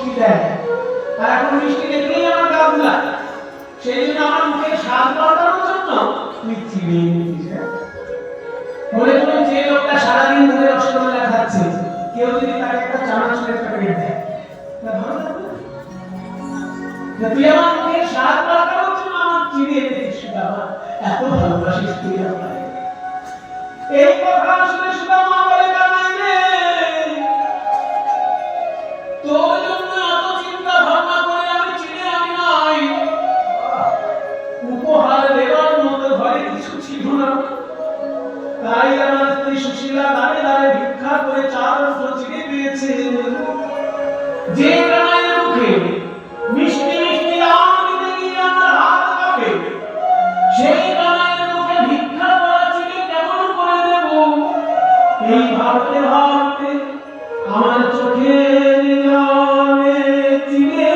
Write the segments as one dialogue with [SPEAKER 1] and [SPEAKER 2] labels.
[SPEAKER 1] মিষ্টি দেয়। আর এখন মিষ্টি দেখলেই আমার গা বুলায় সেই জন্য আমার মুখে স্বাদ পাল্টানোর জন্য তুই হ্যাঁ? মনে করুন যে লোকটা সারাদিন ধরে রসগোল্লা খাচ্ছে, কেউ যদি তাকে একটা চানাচুরের প্যাকেট দেয়। তুই আমার মুখে স্বাদ জন্য আমার বাবা। এত ভালোবাসিস তুই আমায়। এই কথা ছিল না তাই আমার স্ত্রী সুশীলা দাঁড়ে দাঁড়ে ভিক্ষা করে চার বছর চিনে পেয়েছে। যে কামাইয়ের মুখে মিষ্টি মিষ্টি আম দিতে গিয়ে আমার হাত কাঁপে। সেই কামাইয়ের মুখে ভিক্ষা করা চিনে কেমন করে দেব? এই ভাবতে ভাবতে আমার চোখের জলে চিনে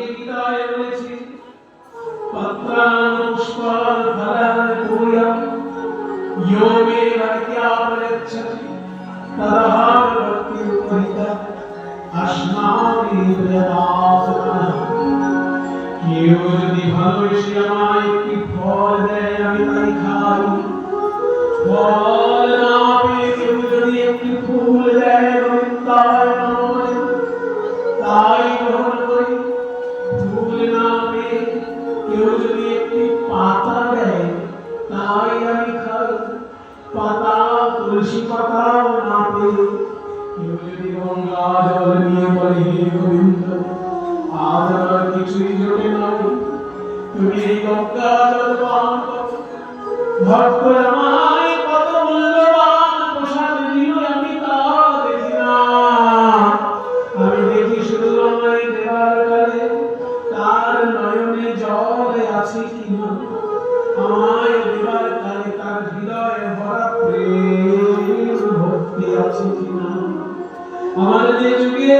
[SPEAKER 1] गीताय वचि पत्रानुष्पाफलानि भूयम् यो मे भक्त्यापगच्छति तदहां भक्तिरुपहित अस्माभिः प्रदासनः कीर्ति भविष्यमाय कि फलदयमितैखायि फलनापि सुन्दरियं कि फूलदयमिताय नमो ताय তুলসী না পেয়ে কেউ যদি গঙ্গা জল নিয়ে বলে হে গোবিন্দ আজ আমার কিছুই জোটে নাই তুমি এই গঙ্গা জল পান করো আমার যে যুগে